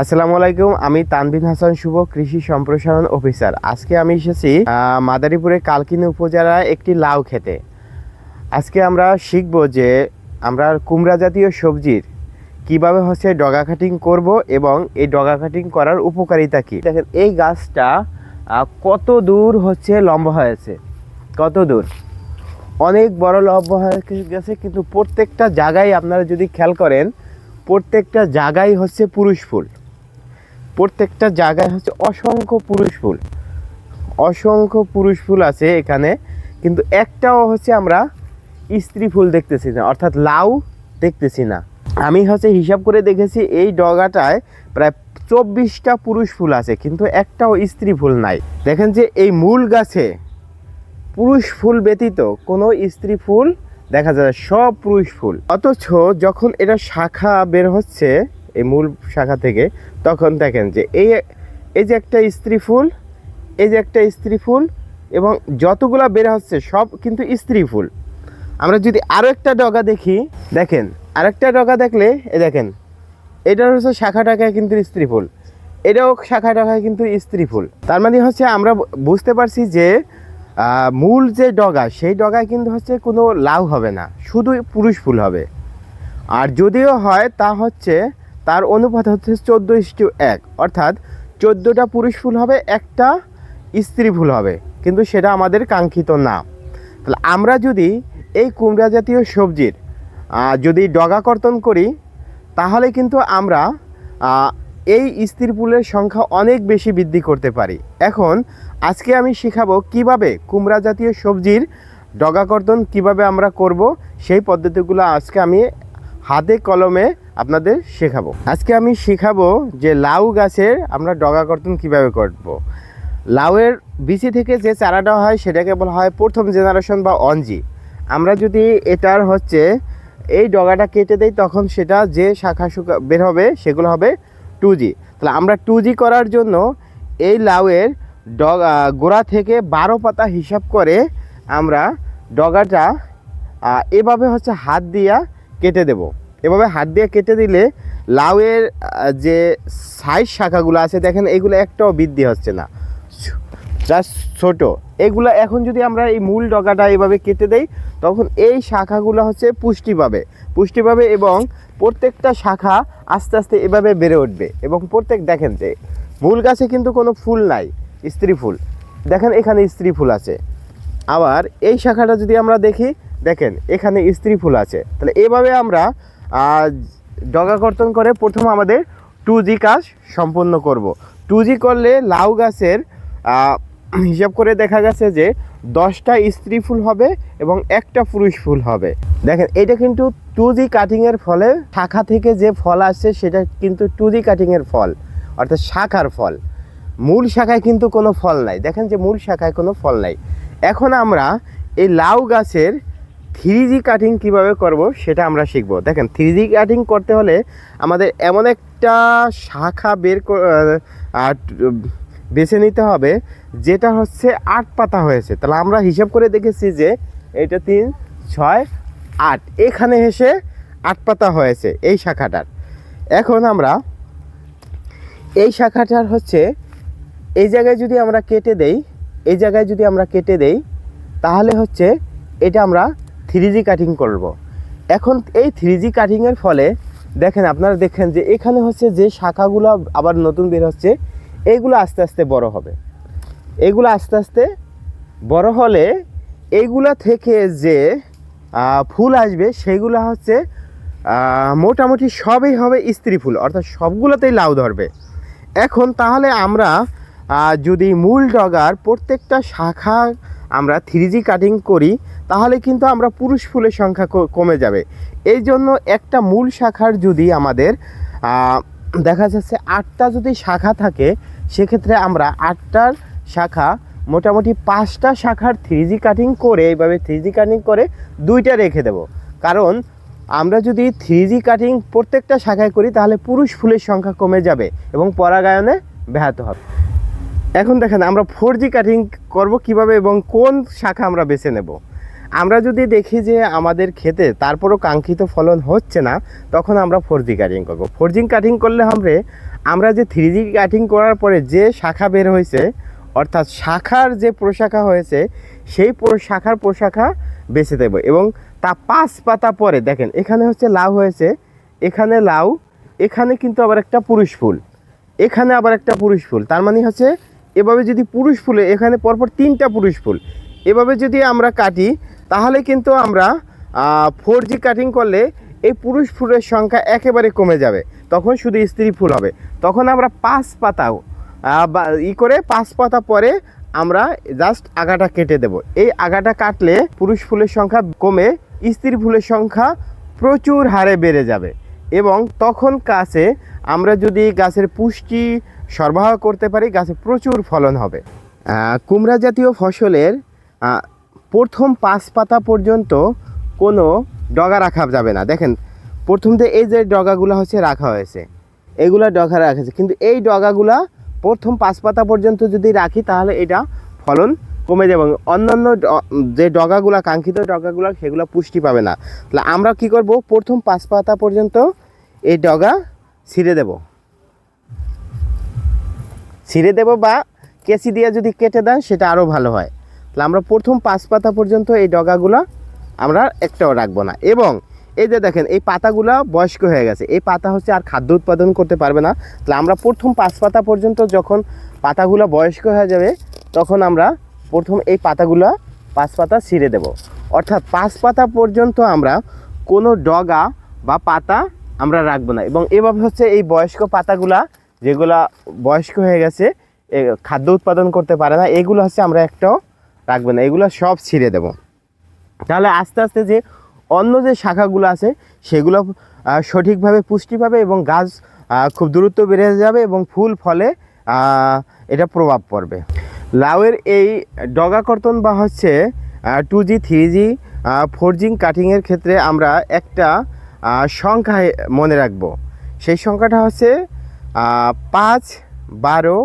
আসসালামু আলাইকুম, আমি তানবিন হাসান শুভ, কৃষি সম্প্রসারণ অফিসার। আজকে আমি এসেছি মাদারীপুরের কালকিনি উপজেলায় একটি লাউ খেতে আজকে আমরা শিখব যে আমরা কুমড়া জাতীয় সবজির কীভাবে হচ্ছে ডগা কাটিং করব এবং এই ডগা কাটিং করার উপকারিতা কী। দেখেন, এই গাছটা কত দূর হচ্ছে লম্বা হয়েছে কত দূর? অনেক বড় লম্বা হয়ে গেছে, কিন্তু প্রত্যেকটা জায়গায় আপনারা যদি খেয়াল করেন, প্রত্যেকটা জায়গায় হচ্ছে পুরুষ ফুল। প্রত্যেকটা জায়গায় হচ্ছে অসংখ্য পুরুষ ফুল। অসংখ্য পুরুষ ফুল আছে এখানে, কিন্তু একটাও হচ্ছে আমরা স্ত্রী ফুল দেখতেছি না, অর্থাৎ লাউ দেখতেছি না। আমি হচ্ছে হিসাব করে দেখেছি, এই ডগাটায় প্রায় চব্বিশটা পুরুষ ফুল আছে, কিন্তু একটাও স্ত্রী ফুল নাই। দেখেন যে এই মূল গাছে পুরুষ ফুল ব্যতীত কোনো স্ত্রী ফুল দেখা যায় সব পুরুষ ফুল। অথচ যখন এটা শাখা বের হচ্ছে এই মূল শাখা থেকে, তখন দেখেন যে এই এই যে একটা স্ত্রী ফুল, এই যে একটা স্ত্রী ফুল এবং যতগুলা বের হচ্ছে সব কিন্তু স্ত্রী ফুল। আমরা যদি আরও একটা ডগা দেখি, দেখেন, আরেকটা ডগা দেখলে এ দেখেন, এটার হচ্ছে শাখা টাকায় কিন্তু স্ত্রী ফুল, এটাও শাখা টাকায় কিন্তু স্ত্রী ফুল। তার মানে হচ্ছে আমরা বুঝতে পারছি যে মূল যে ডগা, সেই ডগায় কিন্তু হচ্ছে কোনো লাউ হবে না, শুধু পুরুষ ফুল হবে। আর যদিও হয়, তা হচ্ছে তার অনুপাত হচ্ছে চোদ্দ ইস্টু এক। অর্থাৎ চোদ্দোটা পুরুষ ফুল হবে, একটা স্ত্রী ফুল হবে। কিন্তু সেটা আমাদের কাঙ্ক্ষিত না। তাহলে আমরা যদি এই কুমড়া জাতীয় সবজির যদি ডগা কর্তন করি, তাহলে কিন্তু আমরা এই স্ত্রী ফুলের সংখ্যা অনেক বেশি বৃদ্ধি করতে পারি। এখন আজকে আমি শেখাবো কীভাবে কুমড়া জাতীয় সবজির ডগা কর্তন কীভাবে আমরা করব, সেই পদ্ধতিগুলো আজকে আমি হাতে কলমে আপনাদের শেখাবো। আজকে আমি শেখাবো যে লাউ গাছের আমরা ডগা কর্তন কীভাবে করব। লাউয়ের বিচি থেকে যে চারাটা হয় সেটাকে বলা হয় প্রথম জেনারেশন বা অঞ্জি। আমরা যদি এটার হচ্ছে এই ডগাটা কেটে দেই, তখন সেটা যে শাখা শুকা বের হবে সেগুলো হবে টু জি তাহলে আমরা টু জি করার জন্য এই লাউয়ের ডগা গোড়া থেকে বারো পাতা হিসাব করে আমরা ডগাটা এভাবে হচ্ছে হাত দিয়া কেটে দেব। এভাবে হাত দিয়ে কেটে দিলে লাউয়ের যে সাইজ শাখাগুলো আছে, দেখেন এগুলো একটাও বৃদ্ধি হচ্ছে না। জাস্ট ছোট। এগুলো এখন যদি আমরা এই মূল ডগাটা এভাবে কেটে দেই, তখন এই শাখাগুলো হচ্ছে পুষ্টি পাবে পুষ্টি পাবে এবং প্রত্যেকটা শাখা আস্তে আস্তে এভাবে বেড়ে উঠবে। এবং প্রত্যেক, দেখেন যে মূল গাছে কিন্তু কোনো ফুল নাই, স্ত্রী ফুল। দেখেন এখানে স্ত্রী ফুল আছে। আবার এই শাখাটা যদি আমরা দেখি, দেখেন এখানে স্ত্রী ফুল আছে। তাহলে এভাবে আমরা আহ, ডগা কর্তন করে প্রথম আমাদের টু জি কাজ সম্পন্ন করব। টু জি করলে লাউ গাছের হিসাব করে দেখা গেছে যে দশটা স্ত্রী ফুল হবে এবং একটা পুরুষ ফুল হবে। দেখেন এটা কিন্তু টু জি কাটিংয়ের ফলে শাখা থেকে যে ফল আসছে সেটা কিন্তু টু জি কাটিংয়ের ফল অর্থাৎ শাখার ফল। মূল শাখায় কিন্তু কোনো ফল নাই। দেখেন যে মূল শাখায় কোনো ফল নাই। এখন আমরা এই লাউ গাছের থ্রি কাটিং কীভাবে করব সেটা আমরা শিখব। দেখেন থ্রি কাটিং করতে হলে আমাদের এমন একটা শাখা বের বেছে নিতে হবে, যেটা হচ্ছে আট পাতা হয়েছে। তাহলে আমরা হিসাব করে দেখেছি যে এটা তিন, ছয়, আট। এখানে এসে আট পাতা হয়েছে এই শাখাটার। এখন আমরা এই শাখাটার হচ্ছে, এই জায়গায় যদি আমরা কেটে দেই, এই জায়গায় যদি আমরা কেটে দেই, তাহলে হচ্ছে এটা আমরা থ্রি কাটিং করব। এখন এই থ্রি কাটিংয়ের ফলে দেখেন আপনারা দেখেন যে এখানে হচ্ছে যে শাখাগুলো আবার নতুন বের হচ্ছে এইগুলো আস্তে আস্তে বড় হবে এগুলো আস্তে আস্তে বড় হলে এইগুলা থেকে যে ফুল আসবে সেগুলো হচ্ছে মোটামুটি সবই হবে স্ত্রী ফুল, অর্থাৎ সবগুলোতেই লাউ ধরবে এখন তাহলে আমরা যদি মূল ডগার প্রত্যেকটা শাখা আমরা থ্রি জি কাটিং করি, তাহলে কিন্তু আমরা পুরুষ ফুলের সংখ্যা কমে যাবে। এই জন্য একটা মূল শাখার যদি আমাদের দেখা যাচ্ছে আটটা যদি শাখা থাকে, সেক্ষেত্রে আমরা আটটার শাখা, মোটামুটি পাঁচটা শাখার থ্রি জি কাটিং করে, এইভাবে থ্রি জি কাটিং করে দুইটা রেখে দেব। কারণ আমরা যদি থ্রি জি কাটিং প্রত্যেকটা শাখায় করি, তাহলে পুরুষ ফুলের সংখ্যা কমে যাবে এবং পরাগায়নে ব্যাহত হবে। এখন দেখেন আমরা ফোর জি কাটিং করব কীভাবে এবং কোন শাখা আমরা বেছে নেব। আমরা যদি দেখি যে আমাদের খেতে তারপরও কাঙ্ক্ষিত ফলন হচ্ছে না, তখন আমরা ফোর জি কাটিং করব। ফোর জি কাটিং করলে আমরা আমরা যে থ্রি জি কাটিং করার পরে যে শাখা বের হয়েছে, অর্থাৎ শাখার যে প্রশাখা হয়েছে, সেই শাখার প্রশাখা বেছে দেব এবং তা পাঁচ পাতা পরে, দেখেন, এখানে হচ্ছে লাউ হয়েছে, এখানে লাউ, এখানে কিন্তু আবার একটা পুরুষ ফুল, এখানে আবার একটা পুরুষ ফুল, তার মানে হচ্ছে এভাবে যদি পুরুষ ফুলে, এখানে পরপর তিনটা পুরুষ ফুল। এভাবে যদি আমরা কাটি, তাহলে কিন্তু আমরা ফোর জি কাটিং করলে এই পুরুষ ফুলের সংখ্যা একেবারে কমে যাবে। তখন শুধু স্ত্রী ফুল হবে। তখন আমরা পাঁচ পাতাও বা, ই করে পাঁচ পাতা পরে আমরা জাস্ট আগাটা কেটে দেব। এই আগাটা কাটলে পুরুষ ফুলের সংখ্যা কমে, স্ত্রী ফুলের সংখ্যা প্রচুর হারে বেড়ে যাবে। এবং তখন কাছে আমরা যদি গাছের পুষ্টি সরবরাহ করতে পারি, গাছে প্রচুর ফলন হবে। কুমড়া জাতীয় ফসলের প্রথম পাঁচ পাতা পর্যন্ত কোনো ডগা রাখা যাবে না। দেখেন, প্রথম যে এই যে ডগাগুলো হচ্ছে, রাখা হয়েছে, এগুলা ডগা রাখা হয়েছে। কিন্তু এই ডগাগুলা প্রথম পাঁচ পাতা পর্যন্ত যদি রাখি, তাহলে এটা ফলন কমে যাবে অন্যান্য যে ডগাগুলা, কাঙ্ক্ষিত ডগাগুলা, সেগুলো পুষ্টি পাবে না। তাহলে আমরা কি করব? প্রথম পাঁচ পাতা পর্যন্ত এই ডগা ছিঁড়ে দেব। ছিঁড়ে দেব বা কেসি দিয়ে যদি কেটে দেন, সেটা আরও ভালো হয়। তাহলে আমরা প্রথম পাঁচ পাতা পর্যন্ত এই ডগাগুলো আমরা একটাও রাখব না। এবং এই যে দেখেন, এই পাতাগুলা বয়স্ক হয়ে গেছে। এই পাতা হচ্ছে আর খাদ্য উৎপাদন করতে পারবে না। তাহলে আমরা প্রথম পাঁচ পাতা পর্যন্ত যখন পাতাগুলো বয়স্ক হয়ে যাবে, তখন আমরা প্রথম এই পাতাগুলো পাঁচ পাতা ছিঁড়ে দেব। অর্থাৎ পাঁচ পাতা পর্যন্ত আমরা কোনো ডগা বা পাতা আমরা রাখব না। এবং এভাবে হচ্ছে এই বয়স্ক পাতাগুলা যেগুলা বয়স্ক হয়ে গেছে খাদ্য উৎপাদন করতে পারে না, এগুলো হচ্ছে আমরা একটাও রাখব না, এগুলো সব ছিঁড়ে দেবো। তাহলে আস্তে আস্তে যে অন্য যে শাখাগুলো আছে, সেগুলো সঠিকভাবে পুষ্টি পাবে এবং গাছ খুব দ্রুত বেড়ে যাবে এবং ফুল, ফলে এটা প্রভাব পড়বে। লাউয়ের এই ডগা কর্তন বা হচ্ছে two G three G four G কাটিংয়ের ক্ষেত্রে আমরা একটা সংখ্যা মনে রাখব। সেই সংখ্যাটা হচ্ছে পাঁচ, বারো,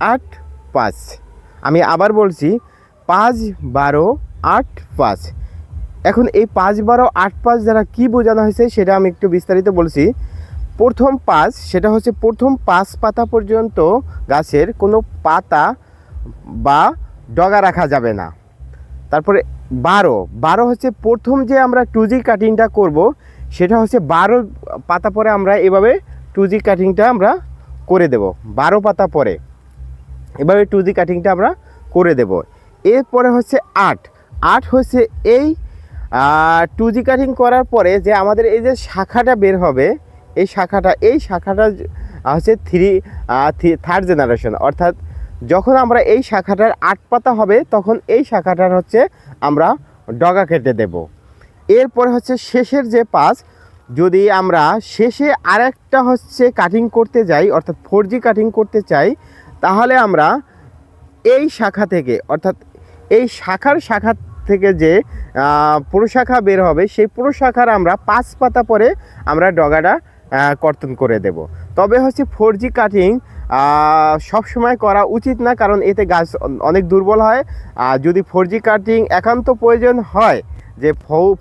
আট, পাঁচ। আমি আবার বলছি, পাঁচ, বারো, আট, পাঁচ। এখন এই পাঁচ, বারো, আট, পাঁচ দ্বারা কী বোঝানো হয়েছে সেটা আমি একটু বিস্তারিত বলছি। প্রথম পাঁচ, সেটা হচ্ছে প্রথম পাঁচ পাতা পর্যন্ত গাছের কোনো পাতা বা ডগা রাখা যাবে না। তারপরে বারো বারো হচ্ছে প্রথম যে আমরা টু জি কাটিংটা করব, সেটা হচ্ছে বারো পাতা পরে আমরা এভাবে টু জি কাটিংটা আমরা করে দেব। বারো পাতা পরে। এভাবে টু জি কাটিংটা আমরা করে দেব। এরপরে হচ্ছে আট। আট হচ্ছে এই টু জি কাটিং করার পরে যে আমাদের এই যে শাখাটা বের হবে, এই শাখাটা এই শাখাটা হচ্ছে থ্রি থার্ড জেনারেশন অর্থাৎ যখন আমরা এই শাখাটার আট পাতা হবে, তখন এই শাখাটার হচ্ছে আমরা ডগা কেটে দেব। এরপরে হচ্ছে শেষের যে পাঁচ যদি আমরা শেষে আরেকটা হচ্ছে কাটিং করতে যাই, অর্থাৎ ফোর কাটিং করতে চাই, তাহলে আমরা এই শাখা থেকে, অর্থাৎ এই শাখার শাখা থেকে যে প্রশাখা বের হবে, সেই প্রশাখার আমরা পাঁচ পাতা পরে আমরা ডগাটা কর্তন করে দেব। তবে হচ্ছে ফোর জি কাটিং সবসময় করা উচিত না, কারণ এতে গাছ অনেক দুর্বল হয়। আর যদি ফোর জি কাটিং একান্ত প্রয়োজন হয় যে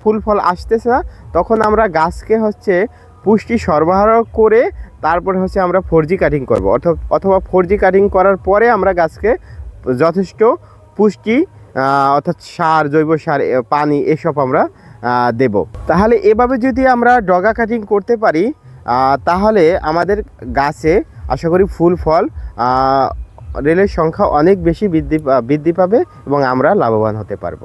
ফুল, ফল আসতেছে না, তখন আমরা গাছকে হচ্ছে পুষ্টি সরবরাহ করে তারপরে হচ্ছে আমরা ফোর কাটিং করব। অথ- অথবা ফোর কাটিং করার পরে আমরা গাছকে যথেষ্ট পুষ্টি অর্থাৎ সার, জৈব সার পানি এসব আমরা দেব। তাহলে এভাবে যদি আমরা ডগা কাটিং করতে পারি তাহলে আমাদের গাছে আশা করি ফুল ফল রেলের সংখ্যা অনেক বেশি বৃদ্ধি বৃদ্ধি পাবে এবং আমরা লাভবান হতে পারব।